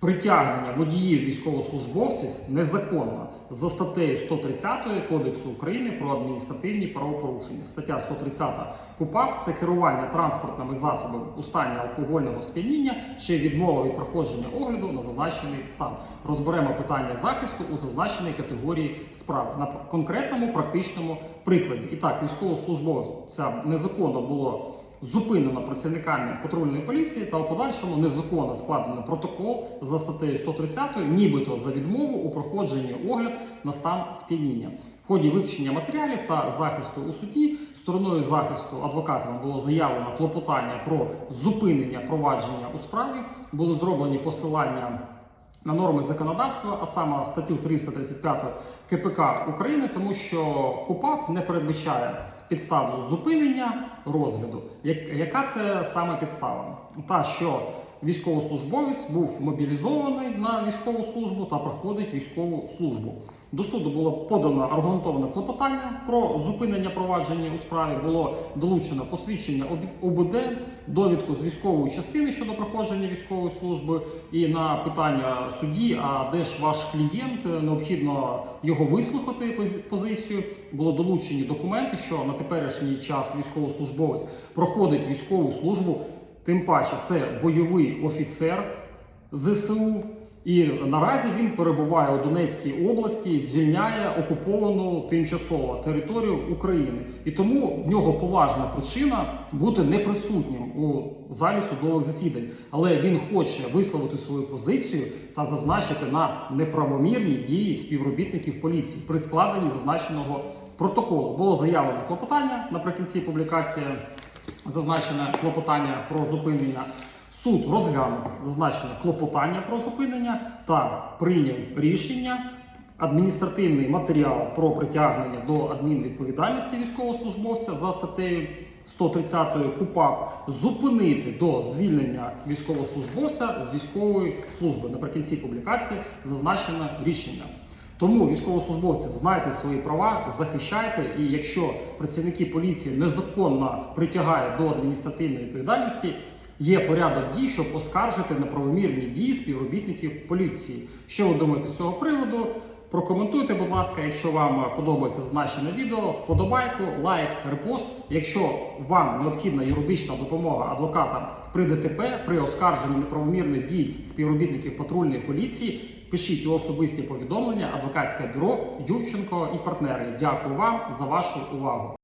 Притягнення водіїв військовослужбовців незаконно за статтею 130 Кодексу України про адміністративні правопорушення. Стаття 130 КУПАП це керування транспортними засобами у стані алкогольного сп'яніння чи відмова від проходження огляду на зазначений стан. Розберемо питання захисту у зазначеній категорії справи на конкретному практичному прикладі. І так, військовослужбовця незаконно було зупинено працівниками патрульної поліції та у подальшому незаконно складено протокол за статтею 130, нібито за відмову у проходженні огляд на стан сп'яніння. В ході вивчення матеріалів та захисту у суді стороною захисту адвокатами було заявлено клопотання про зупинення провадження у справі. Були зроблені посилання на норми законодавства, а саме статтю 335 КПК України, тому що КУПАП не передбачає підставу зупинення розгляду. Як- Яка це саме підстава? Та що військовослужбовець був мобілізований на військову службу та проходить військову службу. До суду було подано аргументоване клопотання про зупинення провадження у справі. Було долучено посвідчення ОБ- ОБД, довідку з військової частини щодо проходження військової служби. І на питання судді, а де ж ваш клієнт, необхідно його вислухати пози- позицію. Було долучені документи, що на теперішній час військовослужбовець проходить військову службу. Тим паче, це бойовий офіцер ЗСУ. І наразі він перебуває у Донецькій області звільняє окуповану тимчасово територію України. І тому в нього поважна причина бути неприсутнім у залі судових засідань. Але він хоче висловити свою позицію та зазначити на неправомірні дії співробітників поліції при складенні зазначеного протоколу. Було заявлено клопотання наприкінці публікації зазначене клопотання про зупинення. Суд розглянув зазначене клопотання про зупинення та прийняв рішення. Адміністративний матеріал про притягнення до адмінвідповідальності військовослужбовця за статтею 130 КУПАП зупинити до звільнення військовослужбовця з військової служби. Наприкінці публікації зазначено рішення. Тому військовослужбовці знайте свої права, захищайте. І якщо працівники поліції незаконно притягають до адміністративної відповідальності, є порядок дій, щоб оскаржити неправомірні дії співробітників поліції. Що ви думаєте з цього приводу? Прокоментуйте, будь ласка, якщо вам подобається зазначене відео, вподобайку, лайк, репост. Якщо вам необхідна юридична допомога адвоката при ДТП при оскарженні неправомірних дій співробітників патрульної поліції, пишіть у особисті повідомлення адвокатське бюро Ювченко і партнери. Дякую вам за вашу увагу.